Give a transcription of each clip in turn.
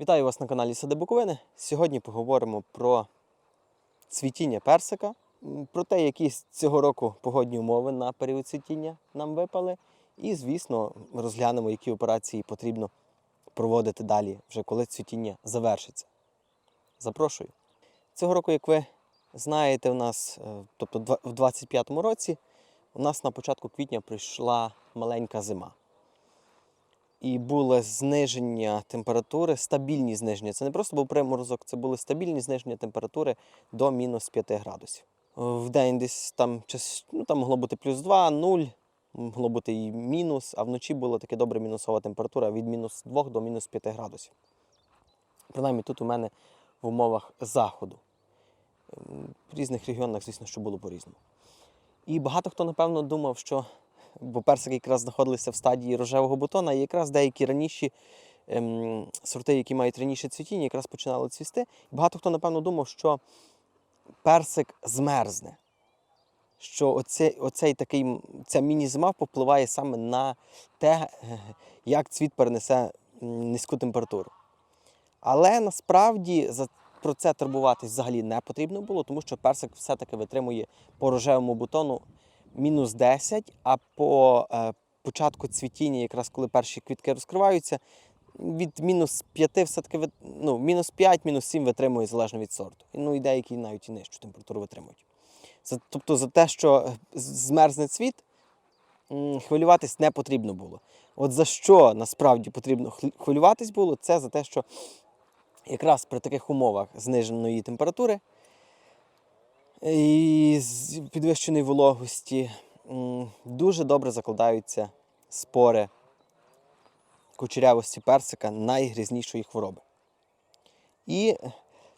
Вітаю вас на каналі Сади Буковини. Сьогодні поговоримо про цвітіння персика, про те, які цього року погодні умови на період цвітіння нам випали. І, звісно, розглянемо, які операції потрібно проводити далі, вже коли цвітіння завершиться. Запрошую. Цього року, як ви знаєте, у нас, е, тобто в 25-му році, у нас на початку квітня прийшла маленька зима і було зниження температури, стабільні зниження. Це не просто був приморозок, це були стабільні зниження температури до мінус 5 градусів. В день десь там, ну, там могло бути плюс 2, 0, могло бути і мінус, а вночі була таке добре мінусова температура від мінус 2 до мінус 5 градусів. Принаймні тут у мене в умовах заходу. Ем, В різних регіонах, звісно, що було по-різному. І багато хто, напевно, думав, що бо персики якраз знаходилися в стадії рожевого бутона, і якраз деякі раніші ем, сорти, які мають раніше цвітіння, якраз починали цвісти. І багато хто, напевно, думав, що персик змерзне. Що оце, оцей такий, ця міні-зима впливає саме на те, як цвіт перенесе низьку температуру. Але насправді за про це турбуватись взагалі не потрібно було, тому що персик все-таки витримує по рожевому бутону мінус 10, а по е, початку цвітіння, якраз коли перші квітки розкриваються, від мінус 5 все-таки ну, мінус 5, мінус 7 витримує залежно від сорту. Ну і деякі навіть і нижчу температуру витримують. За, тобто за те, що е, змерзне цвіт, хвилюватись не потрібно було. От за що насправді потрібно хвилюватись було, це за те, що якраз при таких умовах зниженої температури і з підвищеної вологості дуже добре закладаються спори кучерявості персика найгрізнішої хвороби. І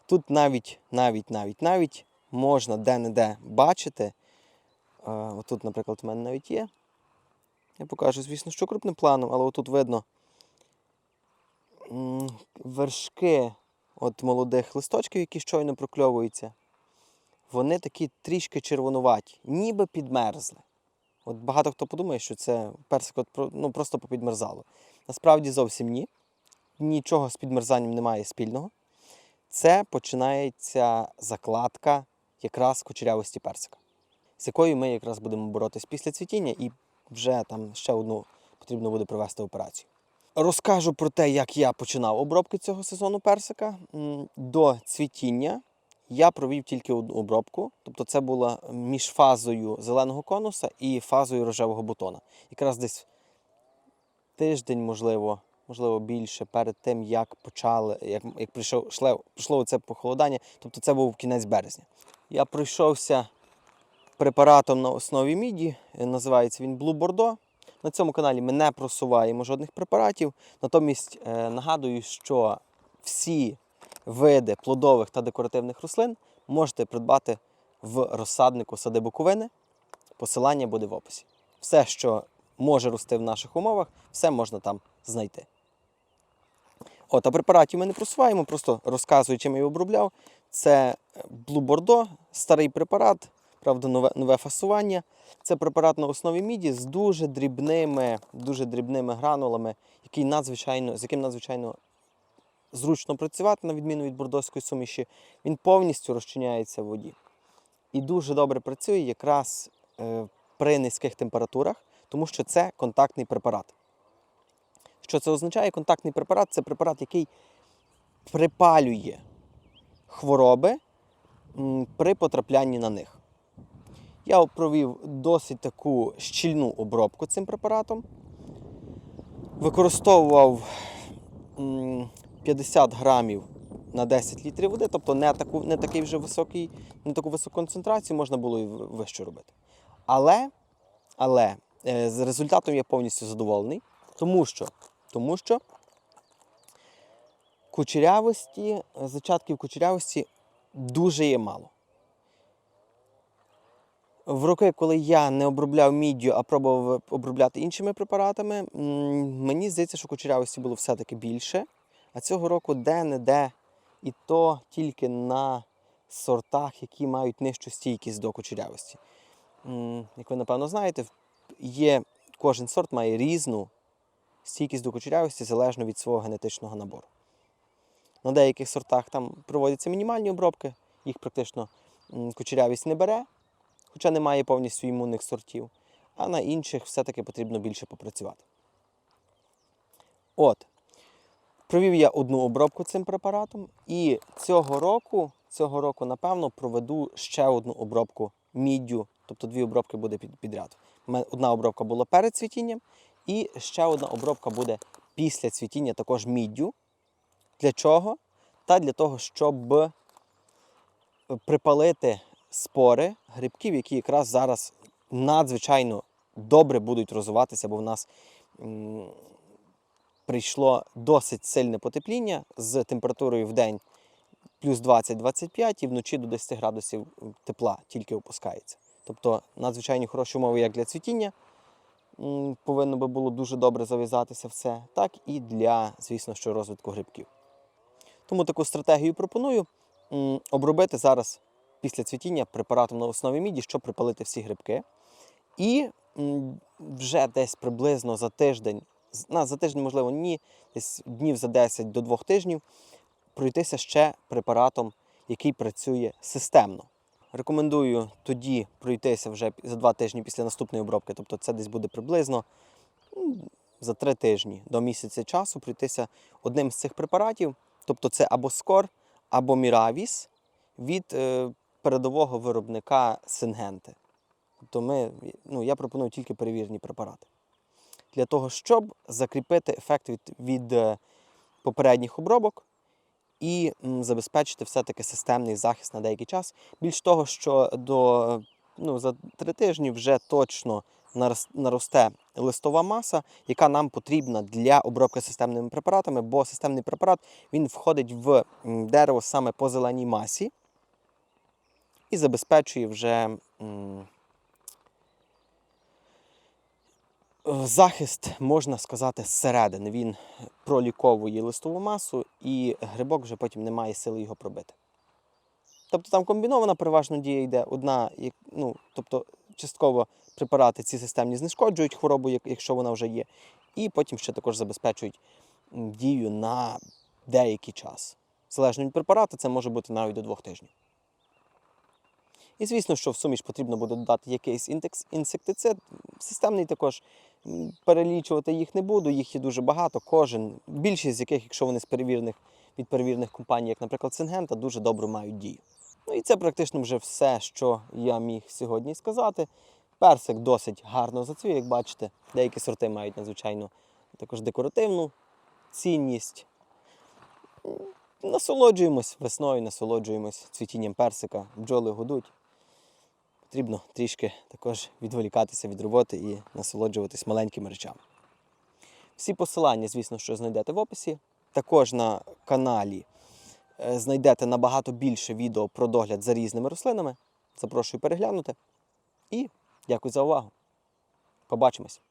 тут навіть, навіть, навіть, навіть можна де-не-де бачити. е, Отут, наприклад, у мене навіть є. Я покажу, звісно, що крупним планом, але отут видно вершки от молодих листочків, які щойно прокльовуються вони такі трішки червонуваті, ніби підмерзли. От багато хто подумає, що це персик от, ну, просто попідмерзало. Насправді зовсім ні. Нічого з підмерзанням немає спільного. Це починається закладка якраз кучерявості персика, з якою ми якраз будемо боротись після цвітіння, і вже там ще одну потрібно буде провести операцію. Розкажу про те, як я починав обробки цього сезону персика. До цвітіння я провів тільки одну обробку, тобто це була між фазою зеленого конуса і фазою рожевого бутона. Якраз десь тиждень, можливо, можливо, більше перед тим, як почали, як, як прийшов, шле, прийшло це похолодання, тобто це був кінець березня. Я пройшовся препаратом на основі міді, е, називається він Blue Bordeaux. На цьому каналі ми не просуваємо жодних препаратів. Натомість е, нагадую, що всі види плодових та декоративних рослин можете придбати в розсаднику сади Буковини. Посилання буде в описі. Все, що може рости в наших умовах, все можна там знайти. От, а препаратів ми не просуваємо, просто розказую, чим я його обробляв. Це Blue Bordeaux, старий препарат, правда, нове, нове фасування. Це препарат на основі міді з дуже дрібними, дуже дрібними гранулами, який надзвичайно, з яким надзвичайно зручно працювати, на відміну від бордоської суміші. Він повністю розчиняється в воді. І дуже добре працює якраз е, при низьких температурах, тому що це контактний препарат. Що це означає? Контактний препарат це препарат, який припалює хвороби при потраплянні на них. Я провів досить таку щільну обробку цим препаратом. Використовував 50 грамів на 10 літрів води, тобто не, таку, не такий вже високий, не таку високу концентрацію можна було і в- вище робити. Але, але е, з результатом я повністю задоволений, тому що, тому що кучерявості, зачатків кучерявості дуже є мало. В роки, коли я не обробляв міддю, а пробував обробляти іншими препаратами, мені здається, що кучерявості було все-таки більше. А цього року де-не-де, і то тільки на сортах, які мають нижчу стійкість до кучерявості. Як ви напевно знаєте, є, кожен сорт має різну стійкість до кучерявості залежно від свого генетичного набору. На деяких сортах там проводяться мінімальні обробки, їх практично кучерявість не бере, хоча немає повністю імунних сортів. А на інших все-таки потрібно більше попрацювати. От, провів я одну обробку цим препаратом, і цього року, цього року, напевно, проведу ще одну обробку міддю, тобто дві обробки буде підряд. Одна обробка була перед цвітінням, і ще одна обробка буде після цвітіння також міддю. Для чого? Та для того, щоб е, припалити спори грибків, які якраз зараз надзвичайно добре будуть розвиватися, бо в нас прийшло досить сильне потепління з температурою в день плюс 20-25 і вночі до 10 градусів тепла тільки опускається. Тобто надзвичайно хороші умови як для цвітіння, повинно би було дуже добре зав'язатися все, так і для, звісно, що розвитку грибків. Тому таку стратегію пропоную обробити зараз після цвітіння препаратом на основі міді, щоб припалити всі грибки. І вже десь приблизно за тиждень, на, за тиждень, можливо, ні, десь днів за 10 до 2 тижнів пройтися ще препаратом, який працює системно. Рекомендую тоді пройтися вже за 2 тижні після наступної обробки, тобто це десь буде приблизно за 3 тижні до місяця часу пройтися одним з цих препаратів, тобто це або Скор, або Міравіс від е, передового виробника Сингенти. Тобто ми, ну, я пропоную тільки перевірені препарати. Для того, щоб закріпити ефект від, від е, попередніх обробок і забезпечити все-таки системний захист на деякий час. Більш того, що до, ну, за три тижні вже точно наросте листова маса, яка нам потрібна для обробки системними препаратами, бо системний препарат він входить в дерево саме по зеленій масі і забезпечує вже м, е, захист, можна сказати, зсередини. Він проліковує листову масу, і грибок вже потім не має сили його пробити. Тобто там комбінована переважно дія йде. Одна, ну, тобто частково препарати ці системні знешкоджують хворобу, якщо вона вже є, і потім ще також забезпечують дію на деякий час. Залежно від препарату, це може бути навіть до двох тижнів. І звісно, що в суміш потрібно буде додати якийсь інтекс- інсектицид. Системний також перелічувати їх не буду, їх є дуже багато. Кожен, більшість з яких, якщо вони з перевірених від перевірених компаній, як, наприклад, Сингента, дуже добре мають дію. Ну і це практично вже все, що я міг сьогодні сказати. Персик досить гарно зацвів, як бачите. Деякі сорти мають надзвичайно також декоративну цінність. Насолоджуємось весною, насолоджуємось цвітінням персика, бджоли гудуть. Потрібно трішки також відволікатися від роботи і насолоджуватись маленькими речами. Всі посилання, звісно, що знайдете в описі. Також на каналі е, знайдете набагато більше відео про догляд за різними рослинами. Запрошую переглянути. І дякую за увагу. Побачимось!